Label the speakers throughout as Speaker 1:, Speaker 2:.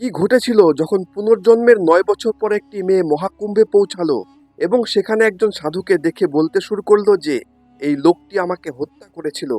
Speaker 1: কি ঘটেছিল যখন পুনর্জন্মের নয় বছর পর একটি মেয়ে মহাকুম্ভে পৌঁছালো এবং সেখানে একজন সাধুকে দেখে বলতে শুরু করল যে, এই লোকটি আমাকে হত্যা করেছিল।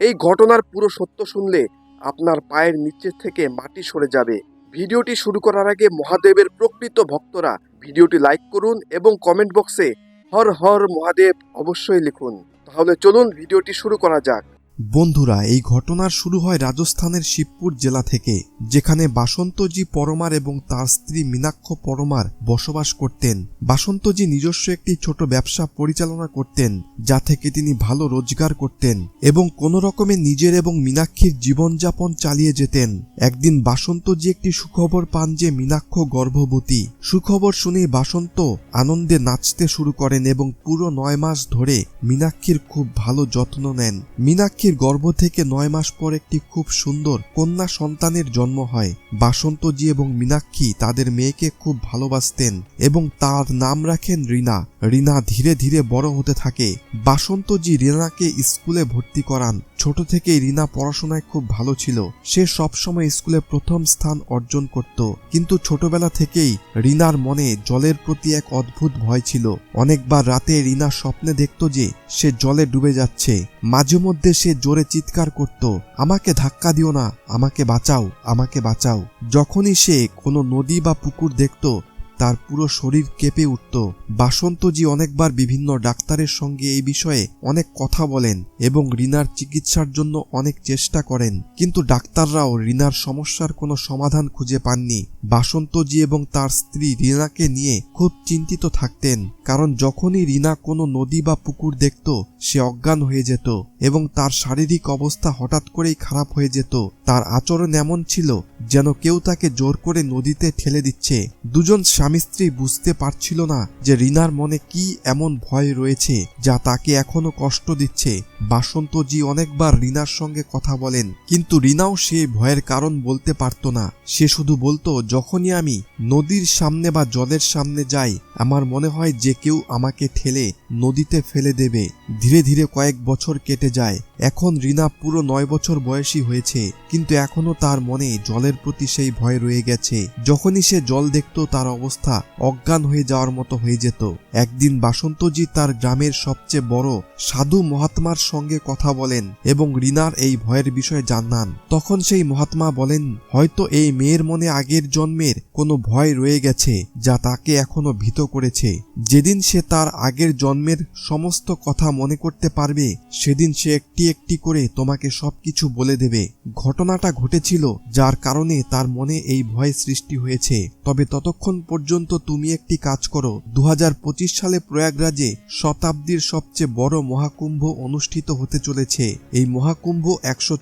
Speaker 1: এই ঘটনার পুরো সত্য শুনলে আপনার পায়ের নিচে থেকে মাটি সরে যাবে। ভিডিওটি শুরু করার আগে মহাদেবের প্রকৃত ভক্তরা ভিডিওটি লাইক করুন এবং কমেন্ট বক্সে হর হর মহাদেব অবশ্যই লিখুন। তাহলে চলুন ভিডিওটি শুরু করা যাক।
Speaker 2: বন্ধুরা, এই ঘটনার শুরু হয় রাজস্থানের শিবপুর জেলা থেকে, যেখানে বাসন্তজি পরমার এবং তার স্ত্রী মীনাক্ষ পরমার বসবাস করতেন। বাসন্তজি নিজস্ব একটি ছোট ব্যবসা পরিচালনা করতেন, যা থেকে তিনি ভালো রোজগার করতেন এবং কোনো রকমে নিজের এবং মীনাক্ষীর জীবনযাপন চালিয়ে যেতেন। একদিন বাসন্তজি একটি সুখবর পান যে মীনাক্ষ গর্ভবতী। সুখবর শুনে বাসন্ত আনন্দে নাচতে শুরু করেন এবং পুরো নয় মাস ধরে মীনাক্ষীর খুব ভালো যত্ন নেন। মীনাক্ষীর গর্ভ থেকে নয় মাস পর একটি খুব সুন্দর কন্যা সন্তানের জন্ম হয়। বাসন্তজি এবং মীনাক্ষী তাদের মেয়েকে খুব ভালোবাসতেন এবং তার নাম রাখেন রিনা। রিনা ধীরে ধীরে বড় হতে থাকে। বাসন্তজি রিনাকে স্কুলে ভর্তি করান। ছোট থেকেই রিনা পড়াশোনায় খুব ভালো ছিল। সে সবসময় স্কুলে প্রথম স্থান অর্জন করত। কিন্তু ছোটবেলা থেকেই রিনার মনে জলের প্রতি এক অদ্ভুত ভয় ছিল। অনেকবার রাতে রিনা স্বপ্নে দেখত যে সে জলে ডুবে যাচ্ছে। মাঝে মধ্যে সে জোরে চিৎকার করত, আমাকে ধাক্কা দিও না, আমাকে বাঁচাও আমাকে বাঁচাও। যখনই সে কোনো নদী বা পুকুর দেখত তার পুরো শরীর কেঁপে উঠত। বাসন্তজি অনেকবার বিভিন্ন ডাক্তারের সঙ্গে এই বিষয়ে অনেক কথা বলেন এবং রিনার চিকিৎসার জন্য অনেক চেষ্টা করেন। কিন্তু ডাক্তাররাও রিনার সমস্যার কোনো সমাধান খুঁজে পাননি। বাসন্তজি এবং তার স্ত্রী রিনাকে নিয়ে খুব চিন্তিত থাকতেন, কারণ যখনই রিনা কোনো নদী বা পুকুর দেখত, সে অজ্ঞান হয়ে যেত এবং তার শারীরিক অবস্থা হঠাৎ করেই খারাপ হয়ে যেত। তার আচরণ এমন ছিল যেন কেউ তাকে জোর করে নদীতে ঠেলে দিচ্ছে। দুজন স্বামী স্ত্রী বুঝতে পারছিল না যে রিনার মনে কি এমন ভয় রয়েছে, যা তাকে এখনও কষ্ট দিচ্ছে। বাসন্তজি অনেকবার রিনার সঙ্গে কথা বলেন, কিন্তু রিনাও সে ভয়ের কারণ বলতে পারত না। সে শুধু বলতো, যখনই আমি নদীর সামনে বা জলের সামনে যাই, আমার মনে হয় যে কেউ আমাকে ঠেলে নদীতে ফেলে দেবে। ধীরে ধীরে কয়েক বছর কেটে যায়। এখন রিনা পুরো নয় বছর বয়সী হয়েছে, কিন্তু এখনও তার মনে জলের প্রতি সেই ভয় রয়ে গেছে। যখনই সে জল দেখত, তার অবস্থা অজ্ঞান হয়ে যাওয়ার মতো হয়ে যেত। একদিন বাসন্তজি তার গ্রামের সবচেয়ে বড় সাধু মহাত্মার সঙ্গে কথা বলেন এবং রিনার এই ভয়ের বিষয়ে জানান। তখন সেই মহাত্মা বলেন, হয়তো এই মেয়ের মনে আগের জন্মের কোনো ভয় রয়ে গেছে, যা তাকে এখনও ভীত করেছে। যেদিন সে তার আগের জন্মের সমস্ত কথা মনে করতে পারবে, সেদিন সে একটি একটি করে তোমাকে সবকিছু বলে দেবে। ঘটনাটা ঘটেছিল যার কারণে তার মনে এই ভয় সৃষ্টি হয়েছে। তবে ততক্ষণ পর্যন্ত তুমি একটি কাজ করো। দু সালে প্রয়াগরাজে শতাব্দীর সবচেয়ে বড় মহাকুম্ভ অনুষ্ঠিত হতে চলেছে। এই মহাকুম্ভ একশো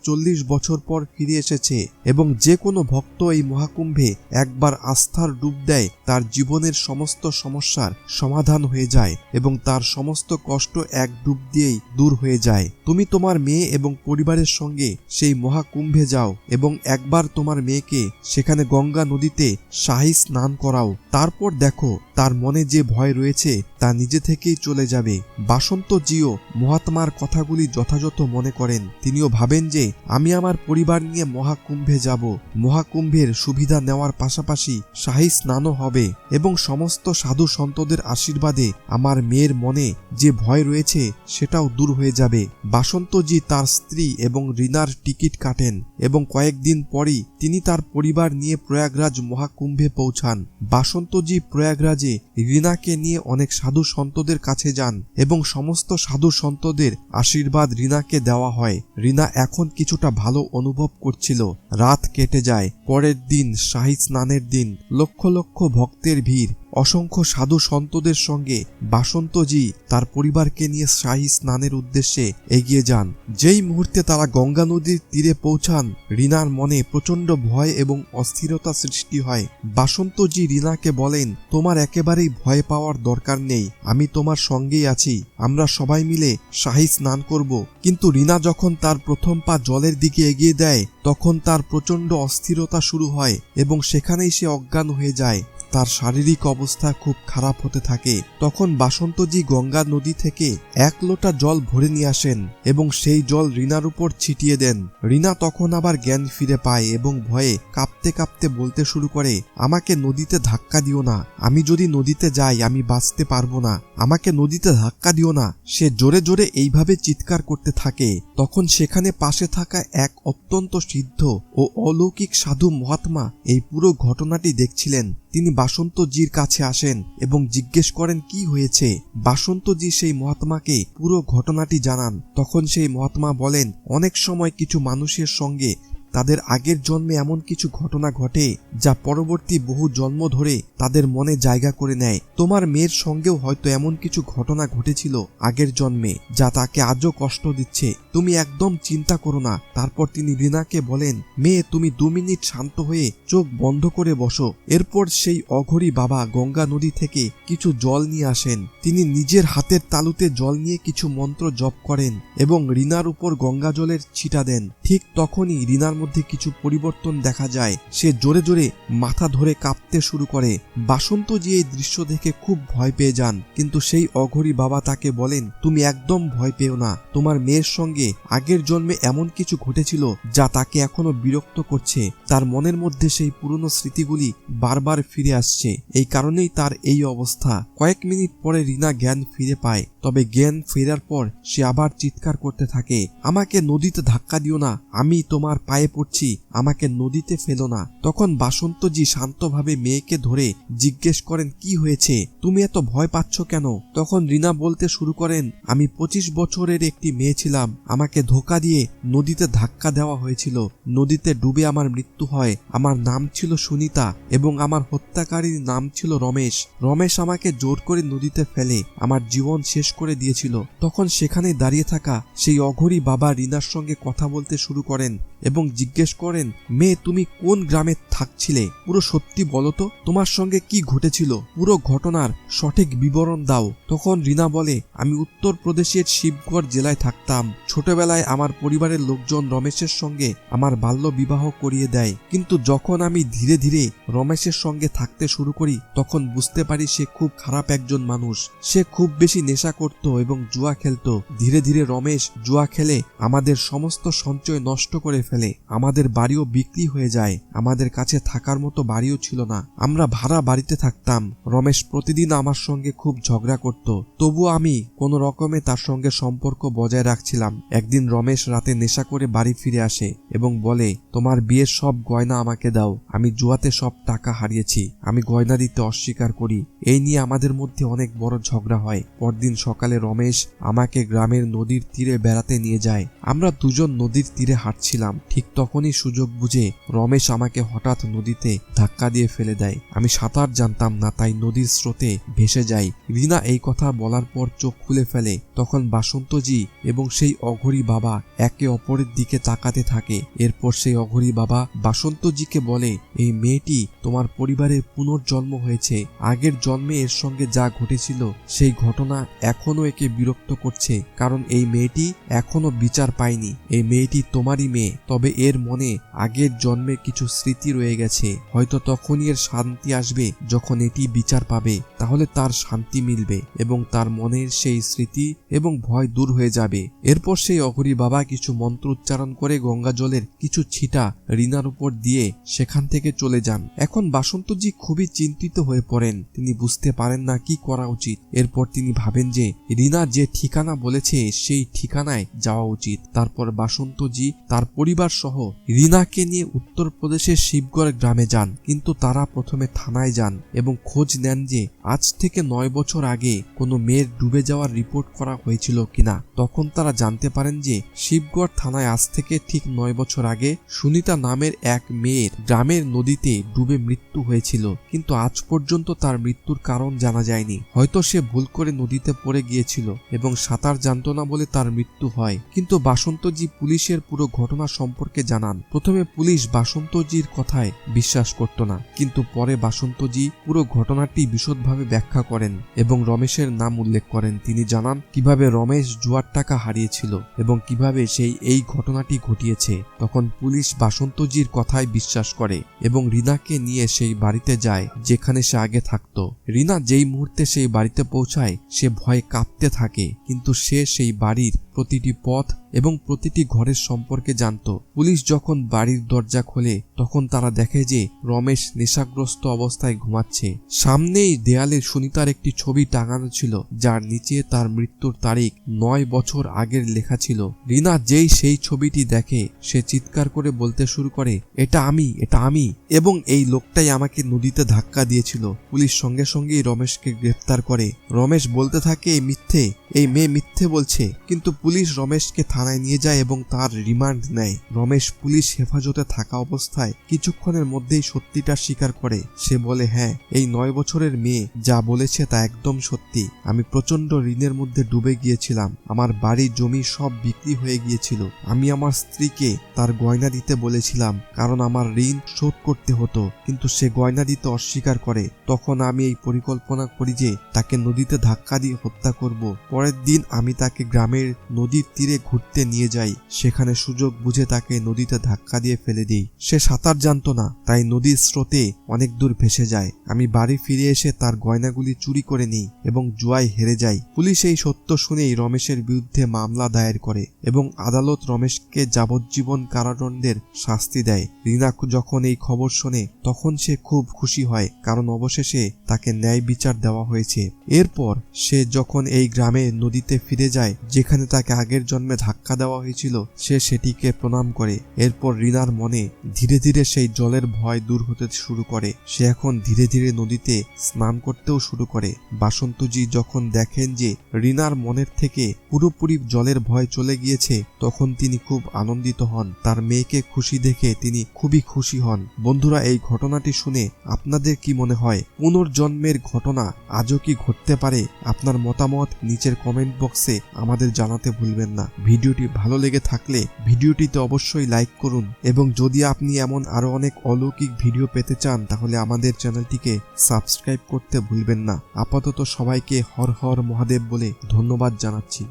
Speaker 2: বছর পর ফিরে এসেছে এবং যে কোনো ভক্ত এই মহাকুম্ভে একবার আস্থার ডুব দেয়, তার জীবনের সমস্ত সমস্যার সমাধান হয়ে যায় এবং তার সমস্ত কষ্ট এক ডুব দিয়েই দূর হয়ে যায়। তুমি তোমার মেয়ে এবং পরিবারের সঙ্গে সেই মহাকুম্ভে যাও এবং একবার তোমার মেয়েকে সেখানে গঙ্গা নদীতে শাহী স্নান করাও। তারপর দেখো, তার মনে যে ভয় রয়েছে, তা নিজে থেকেই চলে যাবে। বাসন্ত জিও মহাত্মার কথাগুলি যথাযথ মনে করেন। তিনিও ভাবেন যে, আমি আমার পরিবার নিয়ে মহাকুম্ভে যাব। মহাকুম্ভের সুবিধা নেওয়ার পাশাপাশি শাহী স্নানও হবে এবং সমস্ত সাধু সন্তদের আশীর্বাদে আমার মেয়ের মনে যে ভয় রয়েছে, সেটাও দূর হয়ে যাবে। বাসন্তজি তার স্ত্রী এবং রিনার টিকিট কাটেন এবং কয়েকদিন পরই তিনি তার পরিবার নিয়ে প্রয়াগরাজ মহাকুম্ভে পৌঁছান। বাসন্তজি প্রয়াগরাজে রিনাকে নিয়ে অনেক সাধু সন্তদের কাছে যান এবং সমস্ত সাধু সন্তদের আশীর্বাদ রিনাকে দেওয়া হয়। রিনা এখন কিছুটা ভালো অনুভব করছিল। রাত কেটে যায়, পরের দিন শাহী স্নানের দিন, লক্ষ লক্ষ ভক্তের ভিড়। অসংখ্য সাধু সন্তদের সঙ্গে বাসন্তজি তার পরিবারকে নিয়ে শাহী স্নানের উদ্দেশ্যে এগিয়ে যান। যেই মুহূর্তে তারা গঙ্গা নদীর তীরে পৌঁছান, রিনার মনে প্রচণ্ড ভয় এবং অস্থিরতা সৃষ্টি হয়। বাসন্তজি রিনাকে বলেন, তোমার একেবারেই ভয় পাওয়ার দরকার নেই, আমি তোমার সঙ্গেই আছি, আমরা সবাই মিলে শাহী স্নান করব। কিন্তু রিনা যখন তার প্রথম পা জলের দিকে এগিয়ে দেয়, তখন তার প্রচণ্ড অস্থিরতা শুরু হয় এবং সেখানেই সে অজ্ঞান হয়ে যায়। তার শারীরিক অবস্থা খুব খারাপ হতে থাকে, তখন বাসন্তজি গঙ্গা নদী থেকে এক লোটা জল ভরে নিয়ে আসেন এবং সেই জল রিনার উপর ছিটিয়ে দেন। রিনা তখন আবার জ্ঞান ফিরে পায় এবং ভয়ে কাঁপতে কাঁপতে বলতে শুরু করে, আমাকে নদীতে ধাক্কা দিও না, আমি যদি নদীতে যাই আমি বাঁচতে পারব না, আমাকে নদীতে ধাক্কা দিও না। সে জোরে জোরে এইভাবে চিৎকার করতে থাকে। তখন সেখানে পাশে থাকা এক অত্যন্ত সিদ্ধ ও অলৌকিক সাধু মহাত্মা এই পুরো ঘটনাটি দেখছিলেন। তিনি বাসন্তজির কাছে আসেন এবং জিজ্ঞেস করেন, কি হয়েছে? বাসন্তজি সেই মহাত্মাকে পুরো ঘটনাটি জানান। তখন সেই মহাত্মা বলেন, অনেক সময় কিছু মানুষের সঙ্গে তাদের আগের জন্মে এমন কিছু ঘটনা ঘটে যা পরবর্তী বহু জন্ম ধরে তাদের মনে জায়গা করে নেয়। তোমার মেয়ের সঙ্গেও হয়তো এমন কিছু ঘটনা ঘটেছিল আগের জন্মে, যা তাকে আজও কষ্ট দিচ্ছে। তুমি একদম চিন্তা করো না। তারপর তিনি রিনাকে বলেন, মেয়ে, তুমি দু মিনিট শান্ত হয়ে চোখ বন্ধ করে বসো। এরপর সেই অঘরি বাবা গঙ্গা নদী থেকে কিছু জল নিয়ে আসেন। তিনি নিজের হাতের তালুতে জল নিয়ে কিছু মন্ত্র জপ করেন এবং রিনার উপর গঙ্গা জলের ছিটা দেন। ঠিক তখনই রিনার মধ্যে কিছু পরিবর্তন দেখা যায়। সে জোরে জোরে মাথা ধরে কাঁপতে শুরু করে। বাসন্তজি এই দৃশ্য দেখে খুব ভয় পেয়ে যান, কিন্তু সেই অঘরি বাবা তাকে বলেন, তুমি একদম ভয় পেও না। তোমার মেয়ের সঙ্গে আগের জন্মে এমন কিছু ঘটেছিল যা তাকে এখনও বিরক্ত করছে। তার মনের মধ্যে সেই পুরনো স্মৃতিগুলি বারবার ফিরে আসছে। এই কারণেই তার এই অবস্থা। কয়েক মিনিট পরে রিনা জ্ঞান ফিরে পায়। তবে জ্ঞান ফেরার পর সে আবার চিৎকার করতে থাকে, আমাকে নদীতে ধাক্কা দিও না, আমি তোমার পায়ে পড়ছি, আমাকে নদীতে ফেলো না। তখন বাসন্তজি শান্তভাবে মেয়েকে ধরে জিজ্ঞেস করেন, কি হয়েছে? তুমি এত ভয় পাচ্ছ কেন? তখন রিনা বলতে শুরু করেন, আমি পঁচিশ বছরের একটি মেয়ে ছিলাম, আমাকে ধোকা দিয়ে নদীতে ধাক্কা দেওয়া হয়েছিল। নদীতে ডুবে আমার মৃত্যু হয়। আমার নাম ছিল সুনিতা এবং আমার হত্যাকারীর নাম ছিল রমেশ। রমেশ আমাকে জোর করে নদীতে ফেলে। আমার জীবন শেষ করে দিয়েছিল। তখন সেখানে দাঁড়িয়ে থাকা সেই অঘরী বাবা রিনার সঙ্গে কথা বলতে শুরু করেন এবং জিজ্ঞেস করেন, মেয়ে, তুমি কোন গ্রামে থাকছিলে? পুরো সত্যি বলো তো, তোমার সঙ্গে কি ঘটেছিল? পুরো ঘটনার সঠিক বিবরণ দাও। তখন রিনা বলে, আমি উত্তর প্রদেশের শিবগড় জেলায় থাকতাম। ছোটবেলায় আমার পরিবারের লোকজন রমেশের সঙ্গে আমার বাল্য বিবাহ করিয়ে দেয়। কিন্তু যখন আমি ধীরে ধীরে রমেশের সঙ্গে থাকতে শুরু করি, তখন বুঝতে পারি সে খুব খারাপ একজন মানুষ। সে খুব বেশি নেশা করত এবং জুয়া খেলতো। ধীরে ধীরে রমেশ জুয়া খেলে আমাদের সমস্ত সঞ্চয় নষ্ট করে ফেলে। আমাদের বাড়িও বিক্রি হয়ে যায়। আমাদের কাছে থাকার মতো বাড়িও ছিল না। আমরা ভাড়া বাড়িতে থাকতাম। রমেশ প্রতিদিন আমার সঙ্গে খুব ঝগড়া করত। তবুও আমি কোনো রকমে তার সঙ্গে সম্পর্ক বজায় রাখছিলাম। একদিন রমেশ রাতে নেশা করে বাড়ি ফিরে আসে এবং বলে, তোমার বিয়ের সব গয়না আমাকে দাও। আমি জুয়াতে সব টাকা হারিয়েছি। আমি গয়না দিতে অস্বীকার করি। এই নিয়ে আমাদের মধ্যে অনেক বড় ঝগড়া হয়। পরদিন সকালে রমেশ আমাকে গ্রামের নদীর তীরে বেড়াতে নিয়ে যায়। আমরা দুজন নদীর তীরে হাঁটছিলাম। ঠিক তখনই সুযোগ বুঝে রমেশ আমাকে হঠাৎ নদীতে ধাক্কা দিয়ে ফেলে দেয়। আমি সাঁতার জানতাম না, তাই নদীর স্রোতে ভেসে যাই। রিনা এই কথা বলার পর চোখ খুলে ফেলে। তখন বাসন্তজি এবং সেই অঘরী বাবা একে অপরের দিকে তাকাতে থাকে। এরপর সেই অঘরী বাবা বাসন্তজিকে বলে, এই মেয়েটি তোমার পরিবারের পুনর্জন্ম হয়েছে। আগের জন্মে এর সঙ্গে যা ঘটেছিল, সেই ঘটনা এখনও একে বিরক্ত করছে, কারণ এই মেয়েটি এখনও বিচার পায়নি। এই মেয়েটি তোমারই মেয়ে, তবে এর মনে আগের জন্মের কিছু স্মৃতি রয়ে গেছে। হয়তো তখনই এর শান্তি আসবে যখন এটি বিচার পাবে, তাহলে তার শান্তি মিলবে এবং তার মনের সেই স্মৃতি এবং ভয় দূর হয়ে যাবে। এরপর সেই অঘরী বাবা কিছু মন্ত্র উচ্চারণ করে গঙ্গা জলের কিছু ছিটা রিনার উপর দিয়ে সেখান থেকে চলে যান। এখন বাসন্তজি খুবই চিন্তিত হয়ে পড়েন। তিনি বুঝতে পারেন না কি করা উচিত। এরপর তিনি ভাবেন যে রিনা যে ঠিকানা বলেছে, সেই ঠিকানায় যাওয়া উচিত। তারপর বাসন্তজি, তার পরিবার সহ রিনাকে নিয়ে উত্তরপ্রদেশের শিবগড় গ্রামে যান। কিন্তু তারা প্রথমে থানায় যান এবং খোঁজ নেন যে আজ থেকে নয় বছর আগে কোনো মেয়ের ডুবে যাওয়ার রিপোর্ট করা হয়েছিল কিনা। তখন তারা জানতে পারেন যে শিবগড় থানায় আজ থেকে ঠিক নয় বছর আগে সুনিতা নামের এক মেয়ের গ্রামের নদীতে ডুবে মৃত্যু হয়েছিল। কিন্তু আজ পর্যন্ত তার মৃত্যুর কারণ জানা যায়নি। হয়তো সে ভুল করে নদীতে পড়ে পড়ে গিয়েছিল এবং সাঁতার জানতো না বলে তার মৃত্যু হয়। কিন্তু বাসন্তজি পুলিশের পুরো ঘটনা সম্পর্কে জানান। প্রথমে পুলিশ বাসন্তজির কথায় বিশ্বাস করত না। কিন্তু পরে বাসন্তজি পুরো ঘটনাটি বিশদভাবে ব্যাখ্যা করেন এবং রমেশের নাম উল্লেখ করেন। তিনি জানান, কীভাবে রমেশ জুয়ার টাকা হারিয়েছিল এবং কীভাবে সেই এই ঘটনাটি ঘটিয়েছে। তখন পুলিশ বাসন্তজির কথায় বিশ্বাস করে এবং রিনাকে নিয়ে সেই বাড়িতে যায়, যেখানে সে আগে থাকতো। রিনা যেই মুহূর্তে সেই বাড়িতে পৌঁছায়, সে ভয়ে কাঁপতে থাকে কিন্তু সে সেই বাড়ির প্রতিটি পথ এবং প্রতিটি ঘরের সম্পর্কে জানতো। পুলিশ যখন বাড়ির দরজা খোলে, তখন তারা দেখে যে রমেশ নেশাগ্রস্ত অবস্থায় ঘুমাচ্ছে। সামনেই দেয়ালে সুনিতার একটি ছবি টাঙানো ছিল, যার নিচে তার মৃত্যুর তারিখ নয় বছর আগের লেখা ছিল। রিনা যেই সেই ছবিটি দেখে, সে চিৎকার করে বলতে শুরু করে, এটা আমি এটা আমি। এবং এই লোকটাই আমাকে নদীতে ধাক্কা দিয়েছিল। পুলিশ সঙ্গে সঙ্গেই রমেশকে গ্রেফতার করে। রমেশ বলতে থাকে, মিথ্যে এই মেয়ে মিথ্যে বলছে, কিন্তু পুলিশ রমেশকে থানায় নিয়ে যায় এবং তার রিমান্ড নেয়। রমেশ পুলিশ হেফাজতে থাকা অবস্থায় কিছুক্ষণের মধ্যেই সত্যিটা স্বীকার করে। সে বলে হ্যাঁ এই নয় বছরের মেয়ে, যা বলেছে তা একদম সত্যি। আমি প্রচণ্ড ঋণের মধ্যে ডুবে গিয়েছিলাম। আমার বাড়ি জমি সব বিক্রি হয়ে গিয়েছিল। আমি আমার স্ত্রীকে তার গয়না দিতে বলেছিলাম, কারণ আমার ঋণ শোধ করতে হতো। কিন্তু সে গয়না দিতে অস্বীকার করে। তখন আমি এই পরিকল্পনা করি যে, তাকে নদীতে ধাক্কা দিয়ে হত্যা করব। পরের দিন আমি তাকে গ্রামের নদীর তীরে ঘুরতে নিয়ে যাই। সেখানে সুযোগ বুঝে তাকে নদীতে ধাক্কা দিয়ে ফেলে দিই। সে সাঁতার জানতো না, তাই নদীর স্রোতে অনেক দূর ভেসে যায়। আমি বাড়ি ফিরে এসে তার গয়নাগুলি চুরি করে নিই এবং জুয়ায় হেরে যাই। পুলিশ এই সত্য শুনেই রমেশের বিরুদ্ধে মামলা দায়ের করে এবং আদালত রমেশকে যাবজ্জীবন কারাদণ্ডের শাস্তি দেয়। রিনা যখন এই খবর শোনে, তখন সে খুব খুশি হয়, কারণ অবশেষে তাকে ন্যায় বিচার দেওয়া হয়েছে। এরপর সে যখন এই গ্রামে নদীতে ফিরে যায়, যেখানে তাকে আগের জন্মে ধাক্কা দেওয়া হয়েছিল, সে সেটিকে প্রণাম করে। এরপর রিনার মনে ধীরে ধীরে সেই জলের ভয় দূর হতে শুরু করে। সে এখন ধীরে ধীরে নদীতে স্নান করতেও শুরু করে। বাসন্তজি যখন দেখেন যে রিনার মনের থেকে পুরোপুরি জলের ভয় চলে গিয়েছে, তখন তিনি খুব আনন্দিত হন। তার মেয়েকে খুশি দেখে তিনি খুবই খুশি হন। বন্ধুরা, এই ঘটনাটি শুনে আপনাদের কি মনে হয়? পুনর্জন্মের ঘটনা আজও কি ঘটতে পারে? আপনার মতামত নিচের কমেন্ট বক্সে আমাদের জানাতে ভুলবেন না। ভিডিওটি ভালো লেগে থাকলে ভিডিওটিতে অবশ্যই লাইক করুন এবং যদি আপনি এমন আরও অনেক অলৌকিক ভিডিও পেতে চান, তাহলে আমাদের চ্যানেলটিকে সাবস্ক্রাইব করতে ভুলবেন না। আপাতত সবাইকে হর হর মহাদেব বলে ধন্যবাদ জানাচ্ছি।